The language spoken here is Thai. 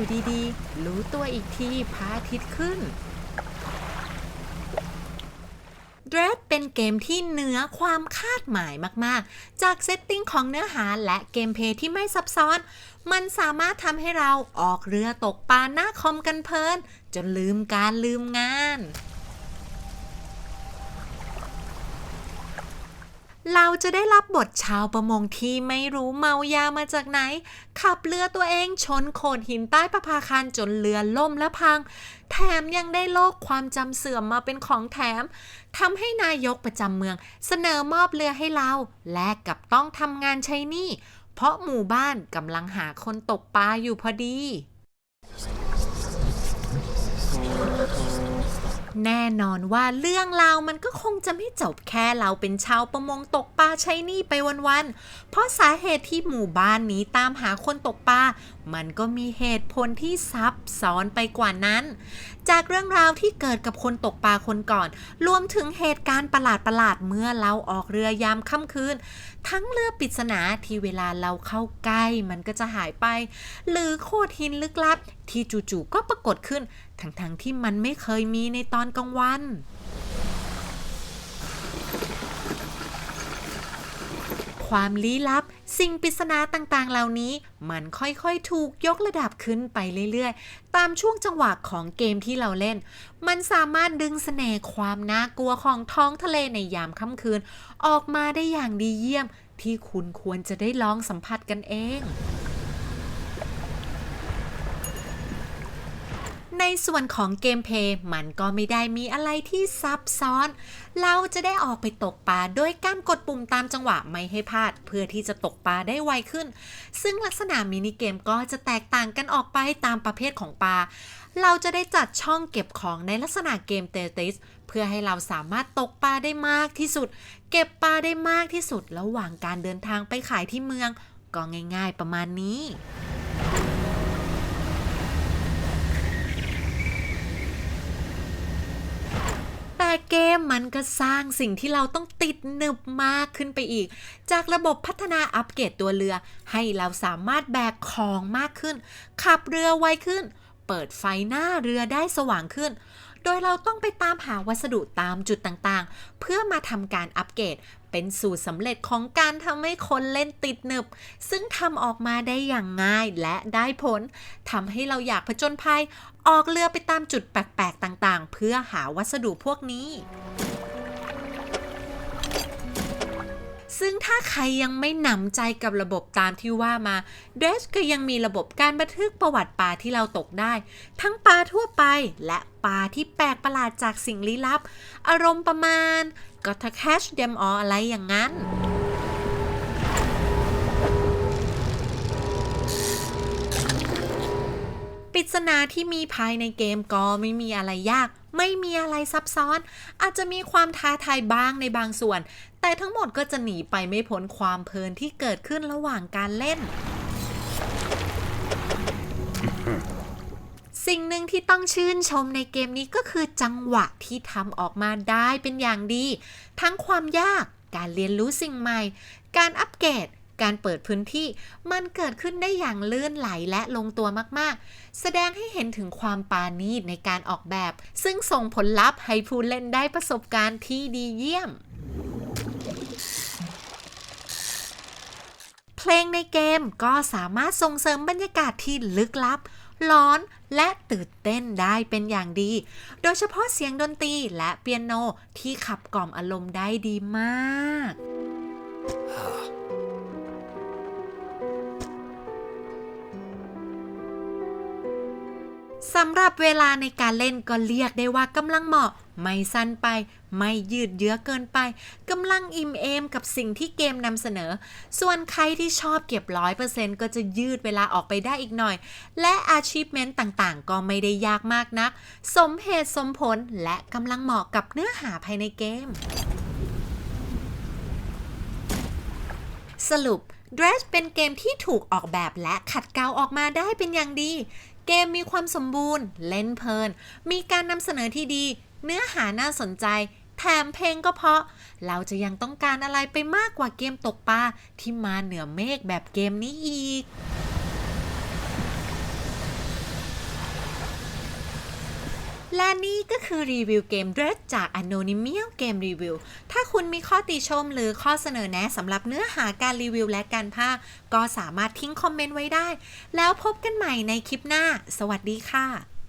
อยู่ดีๆ รู้ตัวอีกทีพระอาทิตย์ขึ้น d r e s เป็นเกมที่เหนือความคาดหมายมาก ๆ จากเซตติ้งของเนื้อหาและเกมเพลย์ที่ไม่ซับซ้อน มันสามารถทำให้เราออกเรือตกปลาหน้าคอมกันเพลิน จนลืมการลืมงาน เราจะได้รับบทชาวประมงที่ไม่รู้เมายามาจากไหน ขับเรือตัวเองชนโขดหินใต้ประภาคารจนเรือล่มและพัง แถมยังได้โรคความจำเสื่อมมาเป็นของแถมทำให้นายกประจำเมือง เสนอมอบเรือให้เรา แลกกับต้องทำงานใช้หนี้เพราะหมู่บ้านกำลังหาคนตกปลาอยู่พอดี แน่นอนว่าเรื่องราวมันก็คงจะไม่จบแค่เราเป็นชาวประมงตกปลาใช้นี่ไปวันๆ เพราะสาเหตุที่หมู่บ้านนี้ตามหาคนตกปลา มันก็มีเหตุผลที่ซับซ้อนไปกว่านั้น จากเรื่องราวที่เกิดกับคนตกปลาคนก่อน รวมถึงเหตุการณ์ประหลาดประหลาดเมื่อเราออกเรือยามค่ำคืน ทั้งเรือปริศนาที่เวลาเราเข้าใกล้มันก็จะหายไป หรือโคดหินลึกลับ ที่จู่ๆก็ปรากฏขึ้น ทั้งๆที่มันไม่เคยมีในตอนกลางวัน ความลี้ลับ สิ่งปริศนาต่างๆ เหล่านี้ มันค่อยๆ ถูกยกระดับขึ้นไปเรื่อยๆ ตามช่วงจังหวะของเกมที่เราเล่น มันสามารถดึงเสน่ห์ความน่ากลัวของท้องทะเลในยามค่ำคืน ออกมาได้อย่างดีเยี่ยม ที่คุณควรจะได้ลองสัมผัสกันเอง ในส่วนของเกมเพย์มันก็ไม่ได้มีอะไรที่ซับซ้อน เราจะได้ออกไปตกปลาโดยการกดปุ่มตามจังหวะไม่ให้พลาด เพื่อที่จะตกปลาได้ไวขึ้น ซึ่งลักษณะมินิเกมก็จะแตกต่างกันออกไปตามประเภทของปลา เราจะได้จัดช่องเก็บของในลักษณะเกมเตติสเพื่อให้เราสามารถตกปลาได้มากที่สุด เก็บปลาได้มากที่สุด ระหว่างการเดินทางไปขายที่เมือง ก็ง่าย ๆ ประมาณนี้ แต่เก มมันก็สร้างสิ่งที่เราต้องติดหนึบมากขึ้นไปอีก จากระบบพัฒนาอัปเกรดตัวเรือ ให้เราสามารถแบกของมากขึ้น ขับเรือไวขึ้น เปิดไฟหน้าเรือได้สว่างขึ้น โดยเราต้องไปตามหาวัสดุตามจุดต่างๆ เพื่อมาทำการอัปเกรด เป็นสูตรสำเร็จของการทำให้คนเล่นติดหนึบ ซึ่งทำออกมาได้อย่างง่ายและได้ผลทำให้เราอยากผจญภัย ออกเรือไปตามจุดแปลกๆต่างๆ เพื่อหาวัสดุพวกนี้ ซึ่งถ้าใครยังไม่หนำใจกับระบบตามที่ว่ามา d r e s ก็ยังมีระบบการบันทึกประวัติปลาที่เราตกได้ ทั้งปลาทั่วไปและปลาที่แปลกประหลาดจากสิ่งลี้ลับ อารมณ์ประมาณก็ถ้า catch them all อะไรอย่างนั้นปริศนาที่มีภายในเกมก็ไม่มีอะไรยาก ไม่มีอะไรซับซ้อน อาจจะมีความท้าทายบ้างในบางส่วน แต่ทั้งหมดก็จะหนีไปไม่พ้นความเพลินที่เกิดขึ้นระหว่างการเล่น สิ่งหนึ่งที่ต้องชื่นชมในเกมนี้ก็คือจังหวะที่ทำออกมาได้เป็นอย่างดี ทั้งความยาก การเรียนรู้สิ่งใหม่ การอัปเกรด การเปิดพื้นที่มันเกิดขึ้นได้อย่างลื่นไหลและลงตัวมากๆ แสดงให้เห็นถึงความปาณีตในการออกแบบ ซึ่งส่งผลลัพธ์ให้ผู้เล่นได้ประสบการณ์ที่ดีเยี่ยมเพลงในเกมก็สามารถส่งเสริมบรรยากาศที่ลึกลับ ร้อนและตื่นเต้นได้เป็นอย่างดี โดยเฉพาะเสียงดนตรีและเปียโนที่ขับกล่อมอารมณ์ได้ดีมาก สำหรับเวลาในการเล่นก็เรียกได้ว่ากำลังเหมาะ ไม่สั้นไป ไม่ยืดเยื้อเกินไปกำลังอิ่มเอมกับสิ่งที่เกมนำเสนอ ส่วนใครที่ชอบเก็บร้อยเปอร์เซ็นต์ก็จะยืดเวลาออกไปได้อีกหน่อย และ achievement ต่างๆ ก็ไม่ได้ยากมากนัก สมเหตุสมผลและกำลังเหมาะกับเนื้อหาภายในเกม สรุป Dress เป็นเกมที่ถูกออกแบบและขัดเกลาออกมาได้เป็นอย่างดี เกมมีความสมบูรณ์ เล่นเพลิน มีการนำเสนอที่ดี เนื้อหาน่าสนใจ แถมเพลงก็เพราะ เราจะยังต้องการอะไรไปมากกว่าเกมตกปลาที่มาเหนือเมฆแบบเกมนี้อีก และนี่ก็คือรีวิวเกมเดรสจาก Anonymous Game Review ถ้าคุณมีข้อติชมหรือข้อเสนอแนะสำหรับเนื้อหาการรีวิวและการพาค ก็สามารถทิ้งคอมเมนต์ไว้ได้ แล้วพบกันใหม่ในคลิปหน้า สวัสดีค่ะ